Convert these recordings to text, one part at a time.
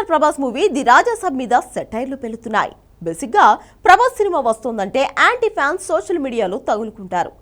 Star Prabhas movie the Raja Saab మీద సెటైర్లు పెలుతున్నాయి. బేసిక్గా ప్రభాస్ సినిమా వస్తోందంటే యాంటీ ఫ్యాన్స్ సోషల్ మీడియాలో తగులుకుంటారు.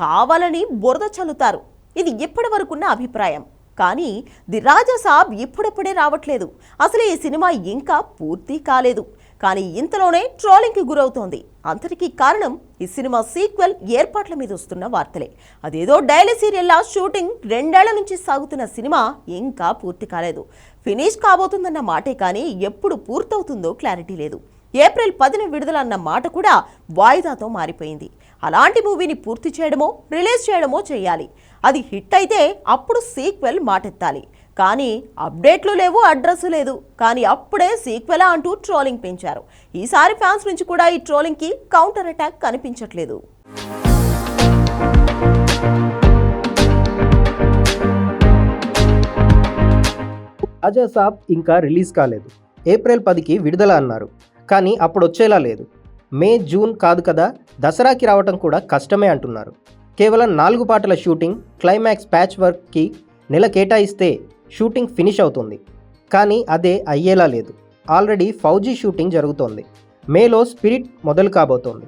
కావాలని బురద చల్లుతారు. ఇది ఎప్పటి వరకున్న అభిప్రాయం. కానీ ది రాజాసాబ్ ఇప్పుడప్పుడే రావట్లేదు. అసలు ఈ సినిమా ఇంకా పూర్తి కాలేదు. కానీ ఇంతలోనే ట్రోలింగ్కి గురవుతోంది. అంతటికీ కారణం ఈ సినిమా సీక్వెల్ ఏర్పాట్ల మీద వస్తున్న వార్తలే. అదేదో డైలీ సీరియల్లా షూటింగ్ రెండేళ్ళ నుంచి సాగుతున్న సినిమా ఇంకా పూర్తి కాలేదు. ఫినిష్ కాబోతుందన్న మాటే కానీ ఎప్పుడు పూర్తవుతుందో క్లారిటీ లేదు. ఏప్రిల్ పదిన విడుదల అన్న మాట కూడా వాయిదాతో మారిపోయింది. అలాంటి మూవీని పూర్తి చేయడమో రిలీజ్ చేయడమో చేయాలి. అది హిట్ అయితే అప్పుడు సీక్వెల్ మాటెత్తాలి. కానీ అప్డేట్లు లేవు అడ్రస్ లేదు. కానీ అప్పుడే సీక్వెలా అంటూ ట్రోలింగ్ పెంచారు. ఈసారి ఫ్యాన్స్ నుంచి కూడా ఈ ట్రోలింగ్కి కౌంటర్ అటాక్ కనిపించట్లేదు. రాజా సాబ్ ఇంకా రిలీజ్ కాలేదు. ఏప్రిల్ పదికి విడుదల అన్నారు. కానీ అప్పుడు వచ్చేలా లేదు. మే జూన్ కాదు కదా దసరాకి రావటం కూడా కష్టమే అంటున్నారు. కేవలం నాలుగు పాటల షూటింగ్ క్లైమాక్స్ ప్యాచ్ వర్క్కి నెల కేటాయిస్తే షూటింగ్ ఫినిష్ అవుతుంది. కానీ అదే అయ్యేలా లేదు. ఆల్రెడీ ఫౌజీ షూటింగ్ జరుగుతోంది. మేలో స్పిరిట్ మొదలు కాబోతోంది.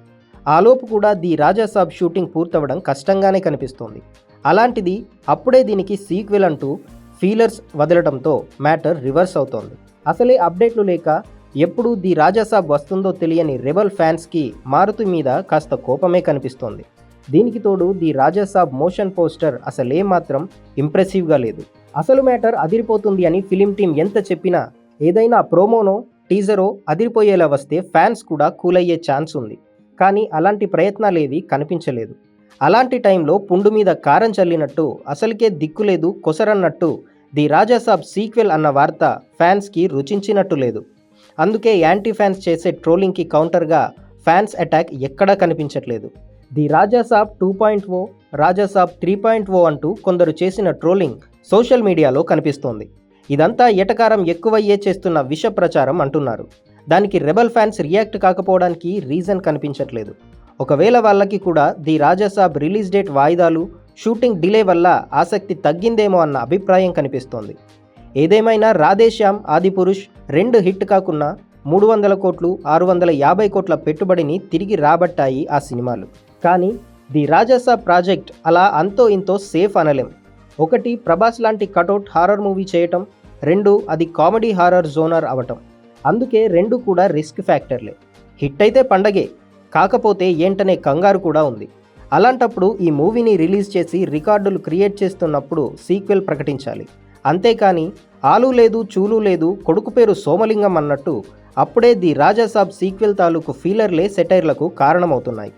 ఆలోపు కూడా ది రాజాసాబ్ షూటింగ్ పూర్తవడం కష్టంగానే కనిపిస్తోంది. అలాంటిది అప్పుడే దీనికి సీక్వెల్ అంటూ ఫీలర్స్ వదలడంతో మ్యాటర్ రివర్స్ అవుతోంది. అసలే అప్డేట్లు లేక ఎప్పుడు ది రాజాసాబ్ వస్తుందో తెలియని రెబల్ ఫ్యాన్స్కి మారుతి మీద కాస్త కోపమే కనిపిస్తోంది. దీనికి తోడు ది రాజాసాబ్ మోషన్ పోస్టర్ అసలే మాత్రం ఇంప్రెసివ్గా లేదు. అసలు మ్యాటర్ అదిరిపోతుంది అని ఫిలిం టీం ఎంత చెప్పినా ఏదైనా ప్రోమోనో టీజరో అదిరిపోయేలా వస్తే ఫ్యాన్స్ కూడా కూల్ అయ్యే ఛాన్స్ ఉంది. కానీ అలాంటి ప్రయత్నాలేవి కనిపించలేదు. అలాంటి టైంలో పుండు మీద కారం చల్లినట్టు అసలుకే దిక్కులేదు కొసరన్నట్టు ది రాజాసాబ్ సీక్వెల్ అన్న వార్త ఫ్యాన్స్కి రుచించినట్టు లేదు. అందుకే యాంటీ ఫ్యాన్స్ చేసే ట్రోలింగ్కి కౌంటర్గా ఫ్యాన్స్ అటాక్ ఎక్కడా కనిపించట్లేదు. The Raja Saab two point O Raja Saab three point O అంటూ కొందరు చేసిన ట్రోలింగ్ సోషల్ మీడియాలో కనిపిస్తోంది. ఇదంతా ఎటకారం ఎక్కువయ్యే చేస్తున్న విష ప్రచారం అంటున్నారు. దానికి రెబల్ ఫ్యాన్స్ రియాక్ట్ కాకపోవడానికి రీజన్ కనిపించట్లేదు. ఒకవేళ వాళ్ళకి కూడా ది రాజాసాబ్ రిలీజ్ డేట్ వాయిదాలు షూటింగ్ డిలే వల్ల ఆసక్తి తగ్గిందేమో అన్న అభిప్రాయం కనిపిస్తోంది. ఏదేమైనా రాధేశ్యామ్ ఆదిపురుష్ రెండు హిట్ కాకున్నా మూడు వందల కోట్లు ఆరు వందల యాభై కోట్ల పెట్టుబడిని తిరిగి రాబట్టాయి ఆ సినిమాలు. కానీ ది రాజాసాబ్ ప్రాజెక్ట్ అలా అంతో ఇంతో సేఫ్ అనలేం. ఒకటి ప్రభాస్ లాంటి కటౌట్ హారర్ మూవీ చేయటం రెండు అది కామెడీ హారర్ జోనర్ అవటం. అందుకే రెండు కూడా రిస్క్ ఫ్యాక్టర్లే. హిట్ అయితే పండగే కాకపోతే ఏంటనే కంగారు కూడా ఉంది. అలాంటప్పుడు ఈ మూవీని రిలీజ్ చేసి రికార్డులు క్రియేట్ చేస్తున్నప్పుడు సీక్వెల్ ప్రకటించాలి. అంతేకాని ఆలు లేదు చూలు లేదు కొడుకు పేరు సోమలింగం అన్నట్టు అప్పుడే ది రాజాసాబ్ సీక్వెల్ తాలూకు ఫీలర్లే సెటైర్లకు కారణమవుతున్నాయి.